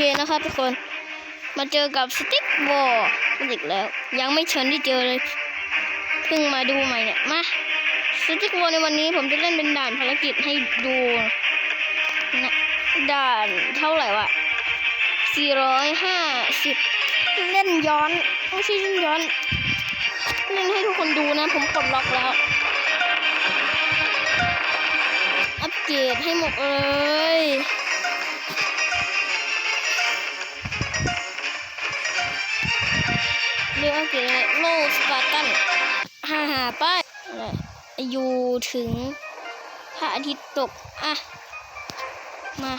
เคนะครับทุกคน มาเจอกับสติ๊กบอลอีกแล้ว ยังไม่เชิญที่เจอเลย เพิ่งมาดูใหม่เนี่ย มาสติ๊กบอลในวันนี้ผมจะเล่นเป็นด่านภารกิจให้ดูนะด่านเท่าไหร่วะ450 เล่นย้อนไม่ใช่เล่นย้อน เล่นให้ทุกคนดูนะ ผมปลดล็อกแล้ว อัปเกรดให้หมดเลย เรียกอัปเกรดอะไรโลสปาร์ตันฮ่าฮ่าป้ายอยู่ถึงพระอาทิตย์ตก อะ มา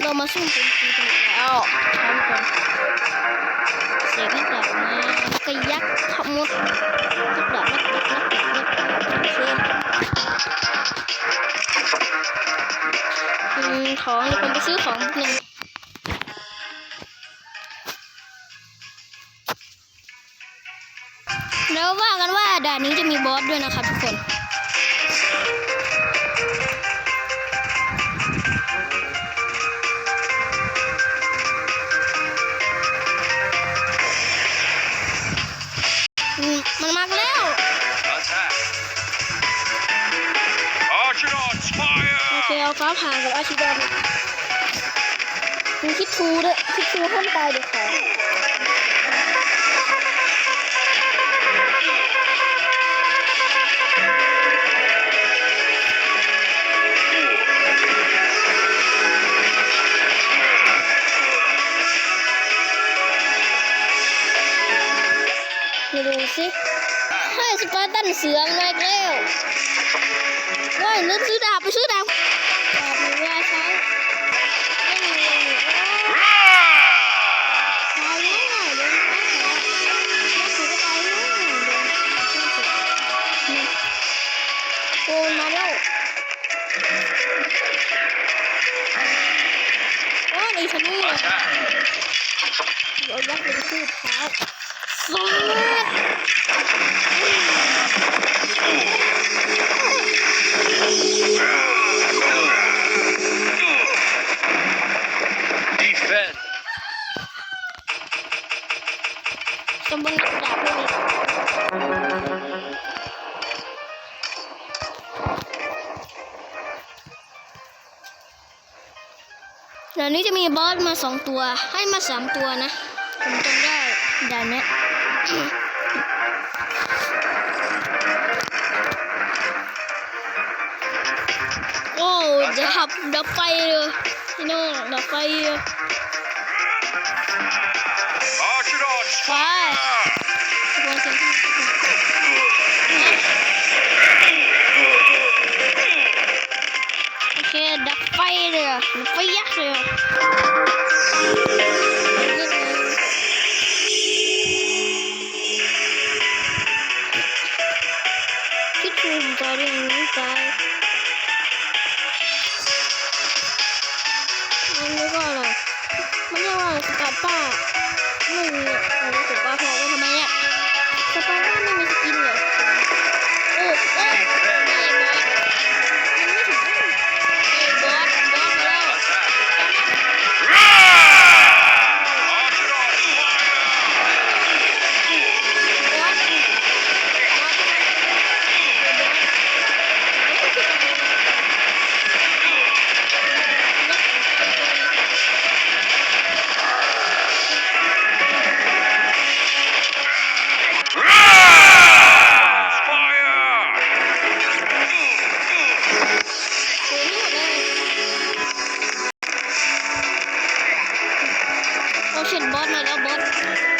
เรามาสู้เป็นจริงแล้วครับทุกคนเสียพี่ดาบมาแล้วก็ยักษ์ ซื้อของนิดนึงแล้วว่ากันว่าด่านนี้จะมีบอสด้วยนะครับทุกคนมันมากแล้วโอเคเอาฟ้าผ่ากับอาชิดอน มีคิดทูด้วยคิดทูห้ามตายเด็ดขาดมาดูสิให้สปาร์ตันเสือมาอีกแล้วว้ายลืมซื้อดาบไปซื้อดาบดาบ โอ้ยไอ้ฉันนี่เลย Attack! เอายักษ์เป็นชื่อเท้าสวัสด Defend! ตำบบเดี๋ย วนี้จะมีบอสมาสองตัว ให้มาสามตัวนะผมจำได้ด่านเนี้ยโอ้ดับดับไฟเลยพี่น้องดับไฟเลย Archonauts Fire! ดับไ Oh shit, bot mode, oh bot.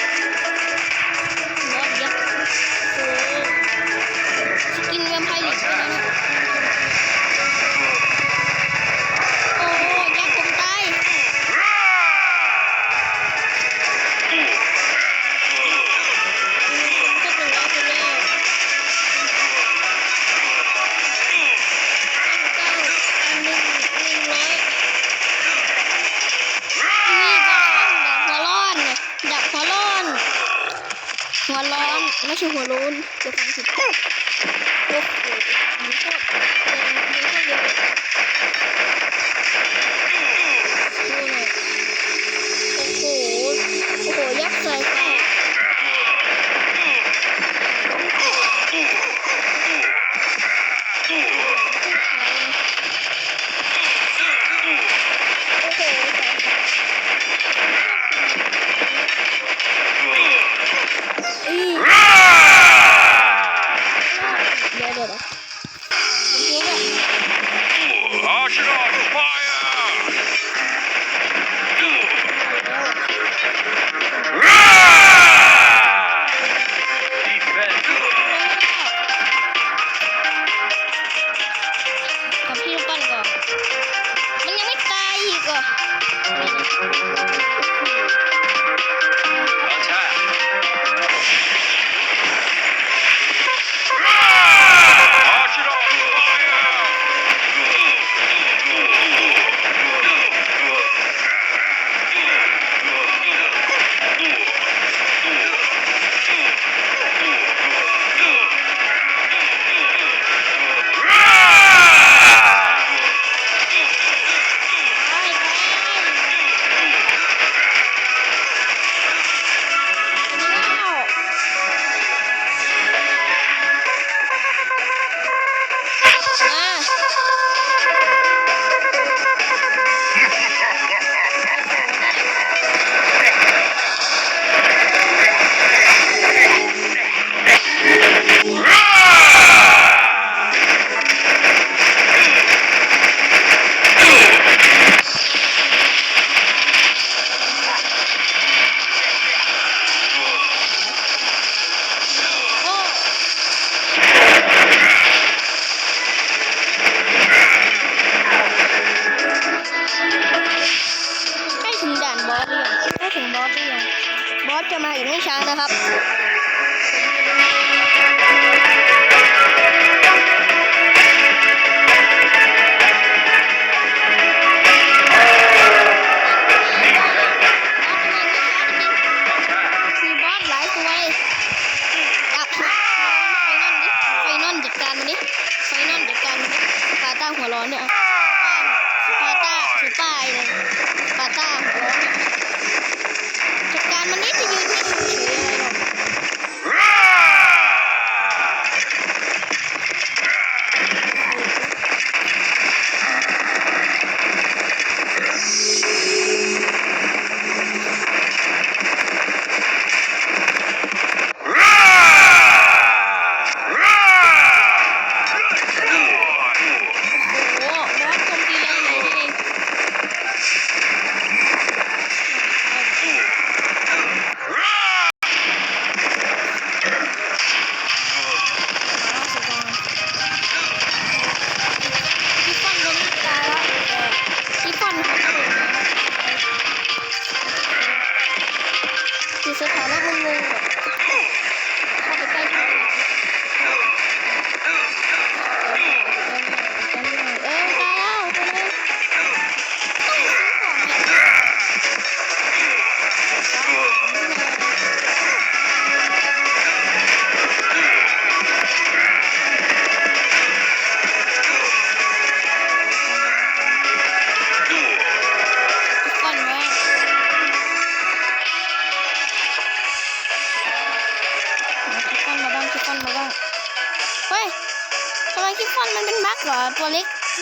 ใช่หัวโลนจะฟังผิดโอ้โหมัโคต Thank you. ่านบอสหรือยังไม่ถึงบอสอยังบอสจะมาอีกไม่ช้านะครับ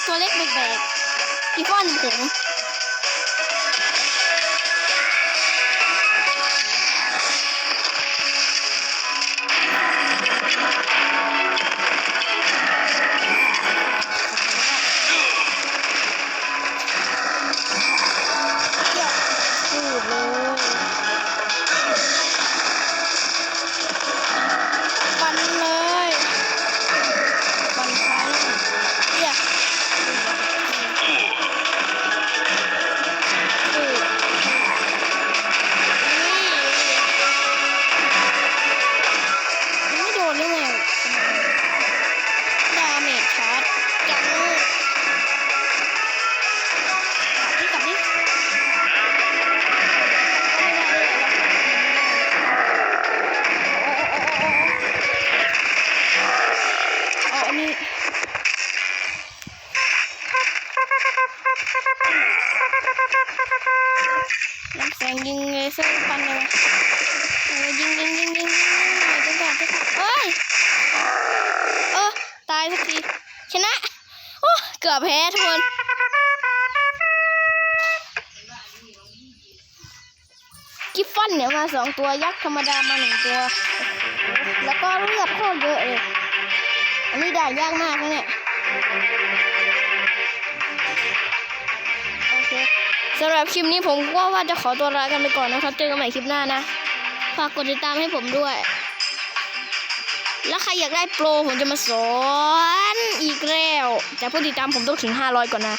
ตัวเล็กแบกๆอีฟอนึ่ง สักทีชนะโอ้เกือบแพ้ทุกคนกิฟฟอนเนี่ยมาสองตัวยักษ์ธรรมดามาหนึ่งตัว แล้วก็เลือดโคตรเยอะเลย อันนี้ด่ายากมากนะเนี่ยโอเคสำหรับคลิปนี้ผมก็ว่าจะขอตัวลากันไปก่อนนะครับ เจอกันใหม่คลิปหน้านะ ฝากกดติดตามให้ผมด้วย แล้วใครอยากได้โปรผมจะมาสอนอีกแล้วแต่ผู้ติดตามผมต้องถึง 500 ก่อนนะ